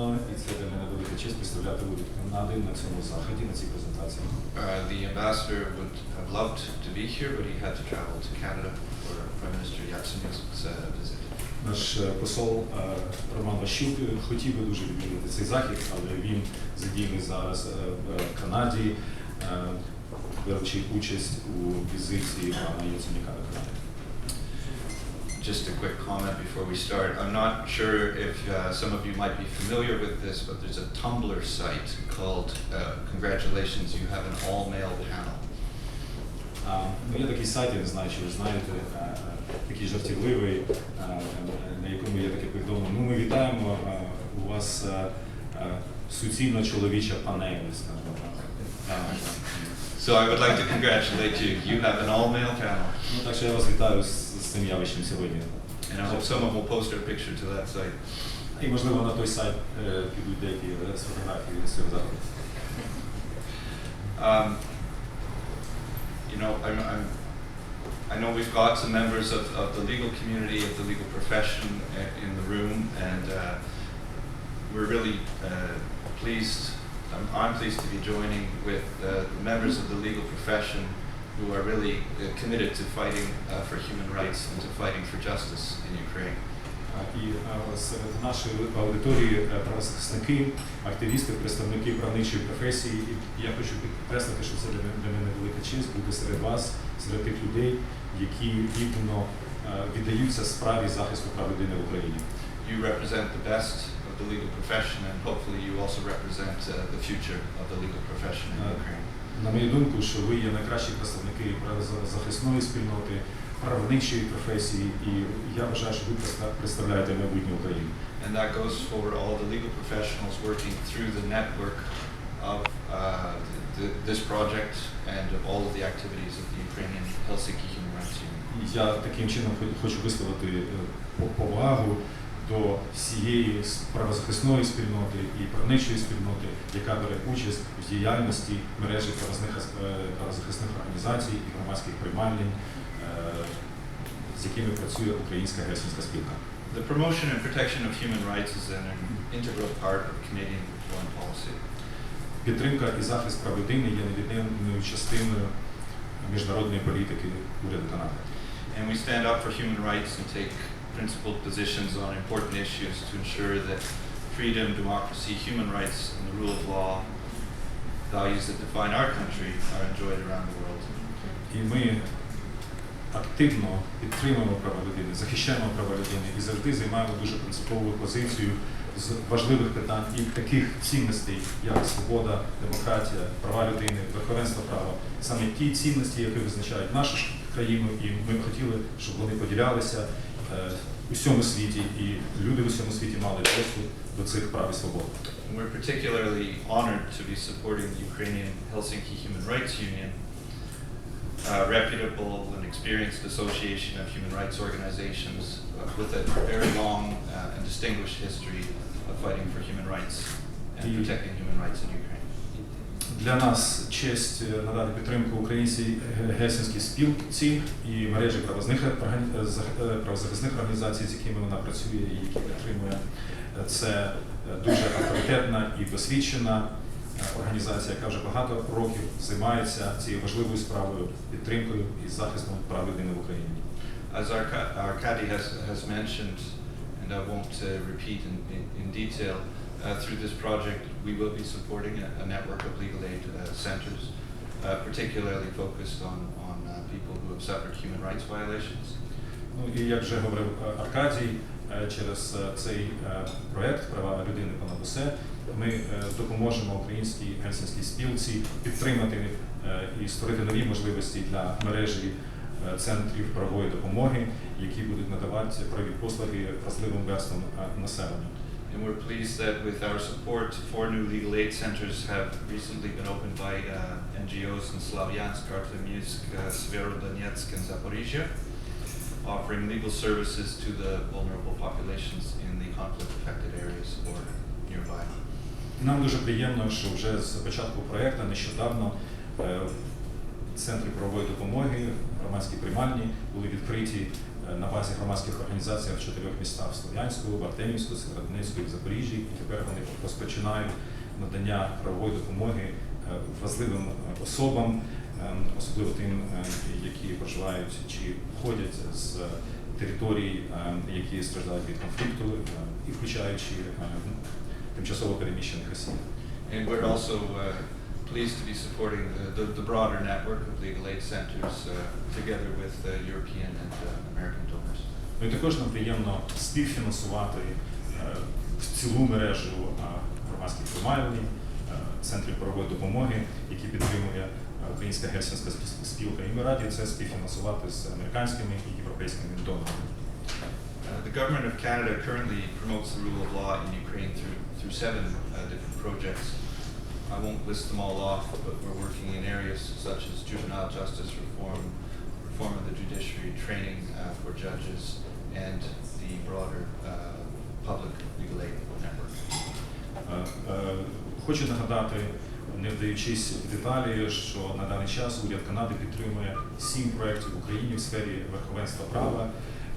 приємно і це для мене велика честь представляти Канади на цьому заході, на цій презентації. Uh, the ambassador would have loved to be here, but he had to travel to Canada for Prime Minister Yatsenyuk's uh, visit. Наш е, посол е, Роман Ващук е, хотів би дуже відвідати цей захід, але він задіяний зараз в Канаді, беручи участь у візиті пана Яценюка до Канади. Just a quick comment before we start. I'm not sure if uh, some of you might be familiar with this, but there's a Tumblr site called uh, Congratulations, you have an all male panel. А, Ну, є такий сайт, я не знаю, чи ви знаєте, е, е, такий жартівливий, е, е, на якому є таке повідомлення. Ну, ми вітаємо, е, у вас е, е, суцільно чоловіча панель, скажімо так. Е, So I would like to congratulate you. You have an all male panel. Ну, так що я вас вітаю з, з цим явищем сьогодні. And I hope someone will post our picture to that site. І, можливо, на той сайт е, підуть деякі е, з фотографії з цього заходу. Um, you know, I'm, I'm, I know we've got some members of, of the legal community, of the legal profession uh, in the room, and uh, we're really uh, pleased. I'm, I'm pleased to be joining with uh, the members of the legal profession who are really uh, committed to fighting uh, for human rights and to fighting for justice in Ukraine. А, І е, серед нашої аудиторії е, правозахисники, активісти, представники правничої професії. І я хочу підкреслити, що це для мене, для мене велика честь бути серед вас, серед тих людей, які віддано е, віддаються справі захисту прав людини в Україні. You represent the best of the legal profession, and hopefully, you also represent uh, the future of the legal profession in Uh, Ukraine. На мою думку, що ви є найкращі представники правозахисної спільноти, правничої професії, і я вважаю, що ви представляєте майбутнє України. And that goes for all the legal professionals working through the network of uh, th- this project and of all of the activities of the Ukrainian Helsinki Human Rights Union. Я таким чином хо- хочу висловити е, по- повагу до всієї правозахисної спільноти і правничої спільноти, яка бере участь в діяльності мережі правозахисних, е, правозахисних організацій і громадських приймальень, е, з якими працює українська гельсінська спілка. The promotion and protection of human rights is an integral part of Canadian foreign policy. Підтримка і захист прав людини є невід'ємною частиною міжнародної політики уряду Канади. And we stand up for human rights and take principled positions on important issues to ensure that freedom, democracy, human rights, and the rule of law, values that define our country, are enjoyed around the world. І ми активно підтримуємо права людини, захищаємо права людини і завжди займаємо дуже принципову позицію з важливих питань і таких цінностей, як свобода, демократія, права людини, верховенство права. Саме ті цінності, які визначають нашу країну, і ми б хотіли, щоб вони поділялися у всьому світі, і люди в усьому світі мали доступ до цих прав і свобод. And we're particularly honored to be supporting the Ukrainian Helsinki Human Rights Union, a reputable and experienced association of human rights organizations uh, with a very long uh, and distinguished history of fighting for human rights and The- protecting human rights in Ukraine. Для нас честь е, надати підтримку українській е, гельсінській спілці і мережі е, зах- правозахисних організацій, з якими вона працює і які підтримує. Це дуже авторитетна і досвідчена організація, яка вже багато років займається цією важливою справою, підтримкою і захистом прав людини в Україні. As Caddy has, has mentioned, and I won't uh, repeat in, in, in detail, uh, through this project, we will be supporting a, a network of legal aid uh, centers, uh, particularly focused on, on uh, people who have suffered human rights violations. Ну і як вже говорив е, Аркадій, е, через е, цей проект Права людини понад усе ми допоможемо українській гельсінській спілці підтримати і створити нові можливості для мережі центрів правової допомоги, які будуть надавати праві послуги вразливим верствам населення. And we're pleased that with our support, four new legal aid centers have recently been opened by uh, NGOs in Slavyansk, Artemyevsk, uh, Severodonetsk, and Zaporizhia, offering legal services to the vulnerable populations in the conflict-affected areas or nearby. Нам дуже приємно, що вже з початку проекту нещодавно е, центри правової допомоги, громадські приймальні були відкриті е, на базі громадських організацій в чотирьох містах Слов'янську, Артемівську, Северодонецьку і Запоріжжі. І тепер вони розпочинають надання правової допомоги е, вразливим е, особам, е, особливо тим, е, які проживають чи входять з територій, е, які страждають від конфлікту, е, і включаючи е, тимчасово переміщених осіб. And we're also uh, pleased to be supporting the, the, the broader network of legal aid centers uh, together with uh, European and uh, American. Ну і також нам приємно співфінансувати е, цілу мережу е, громадських приймальні, е, центрів правової допомоги, які підтримує е, Українська гельсінська спів- спілка. І ми раді це співфінансувати з американськими і європейськими донорами. Uh, the government of Canada currently promotes the rule of law in Ukraine through, through seven uh, different projects. I won't list them all off, but we're working in areas such as juvenile justice reform, reform of the judiciary, training uh, for judges, and the broader uh, public legal aid network. Е, Хочу нагадати, не вдаючись в деталі, що на даний час уряд Канади підтримує сім проєктів в Україні в сфері верховенства права.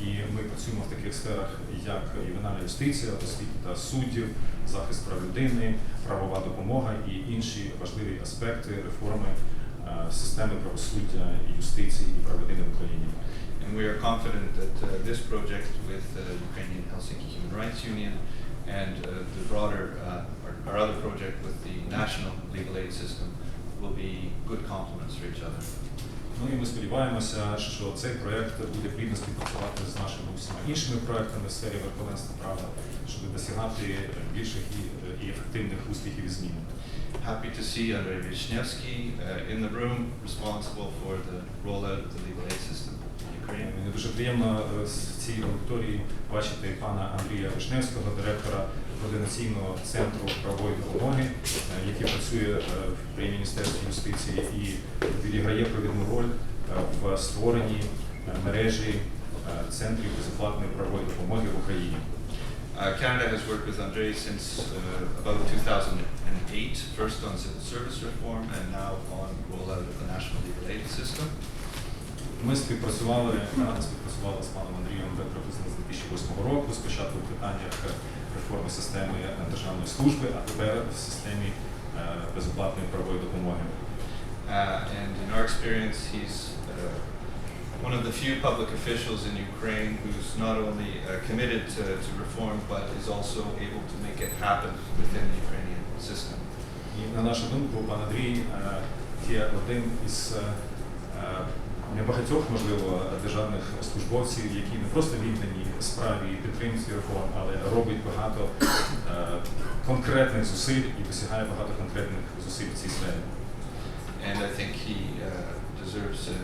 І ми працюємо в таких сферах, як ювенальна юстиція, освіта та суддів, захист прав людини, правова допомога і інші важливі аспекти реформи е, системи правосуддя, юстиції і прав людини в Україні. And we are confident that uh, this project with the Ukrainian Helsinki Human Rights Union and uh, the broader, uh, our, our other project with the national legal aid system will be good complements for each other. Ну і ми сподіваємося, що цей проект буде плідно співпрацювати з нашими усіма іншими проектами в сфері верховенства права, щоб досягати більших і, і ефективних успіхів і змін. Happy to see Andrei Vishnevsky uh, in the room, responsible for the rollout of the legal aid system Ukraine. Мені дуже приємно е, з цій аудиторії бачити пана Андрія Вишневського, директора координаційного центру правової допомоги, е, який працює е, при міністерстві юстиції і відіграє провідну роль в створенні мережі центрів безоплатної правової допомоги в Україні. Uh, Canada has worked with Andrei since uh, about 2008, first on civil service reform and now on rollout of the national legal aid system. Ми співпрацювали, Канада співпрацювала з паном Андрієм вже приблизно з 2008 року, спочатку в питаннях реформи системи державної служби, а тепер в системі е, безоплатної правової допомоги. Uh, and in our experience, he's uh, one of the few public officials in Ukraine who's not only uh, committed to, to reform, but is also able to make it happen within the Ukrainian system. І на нашу думку, пан Андрій е, є одним із е, е, небагатьох, можливо, державних службовців, які не просто віддані справі і підтримці реформ, але робить багато е, конкретних зусиль і досягає багато конкретних зусиль в цій сфері. And I think he uh, deserves a,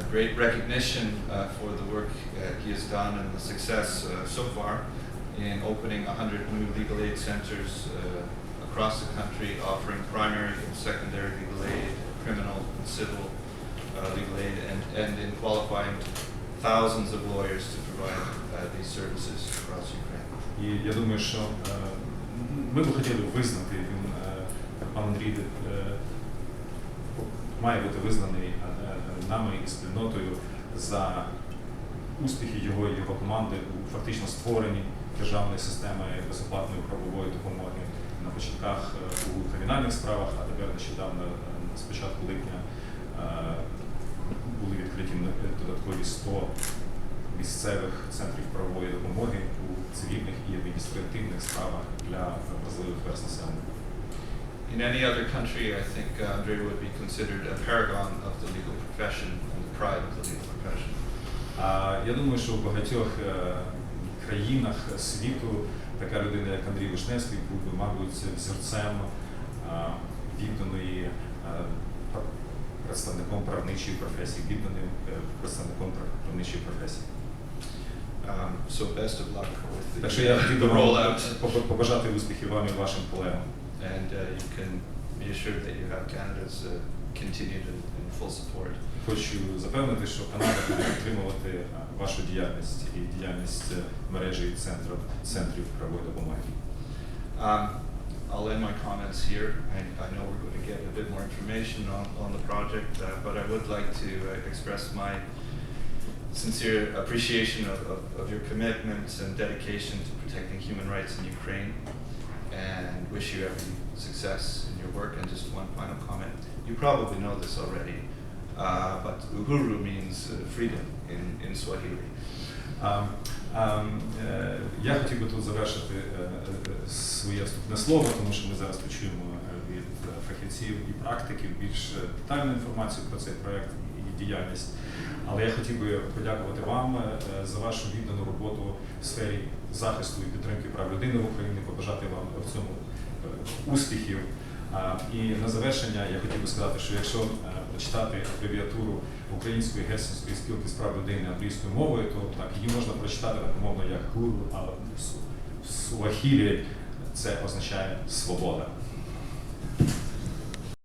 a great recognition uh, for the work uh, he has done and the success uh, so far in opening 100 new legal aid centers uh, across the country, offering primary and secondary legal aid, criminal and civil uh, legal aid, and, and in qualifying thousands of lawyers to provide uh, these services across Ukraine. І я думаю, що е, ми б хотіли визнати, він е, пан Андрій е, має бути визнаний е, нами і спільнотою за успіхи його і його команди у фактично створенні державної системи безоплатної правової допомоги на початках е, у кримінальних справах, а тепер нещодавно е, з початку липня е, були відкриті е, додаткові 100 місцевих центрів правової допомоги у цивільних і адміністративних справах для вразливих верст населення. In any other country, I think uh, Andre would be considered a paragon of the legal profession and the pride of the legal profession. Я думаю, що в багатьох е, країнах світу така людина, як Андрій Вишневський, був би, мабуть, взірцем відданої е, представником правничої професії, відданим е, представником прав- правничої професії. Um, so best of luck with Так що я хотів би rollout, побажати успіхів вам і вашим колегам. and uh, you can be assured that you have Canada's uh, continued and, and full support. Хочу запевнити, що Канада буде підтримувати вашу діяльність і діяльність е, мережі центрів, центрів правової допомоги. Um, I'll end my comments here. I, I know we're going to bit more information on, on the project, uh, but I would like to uh, express my sincere appreciation of, of, of your commitment and dedication to protecting human rights in Ukraine. wish you every success in your work. And just one final comment. You probably know this already, uh, but uhuru means uh, freedom in, in Swahili. А, а, е, Я хотів би тут завершити е, е, своє вступне слово, тому що ми зараз почуємо е, від е, фахівців і практиків більш е, детальну інформацію про цей проект і діяльність. Але я хотів би подякувати вам е, за вашу віддану роботу в сфері захисту і підтримки прав людини в Україні, побажати вам в цьому успіхів. І на завершення я хотів би сказати, що якщо прочитати абревіатуру Української гельсінської спілки з прав людини англійською мовою, то так її можна прочитати так умовно як гуру, а суахілі це означає свобода.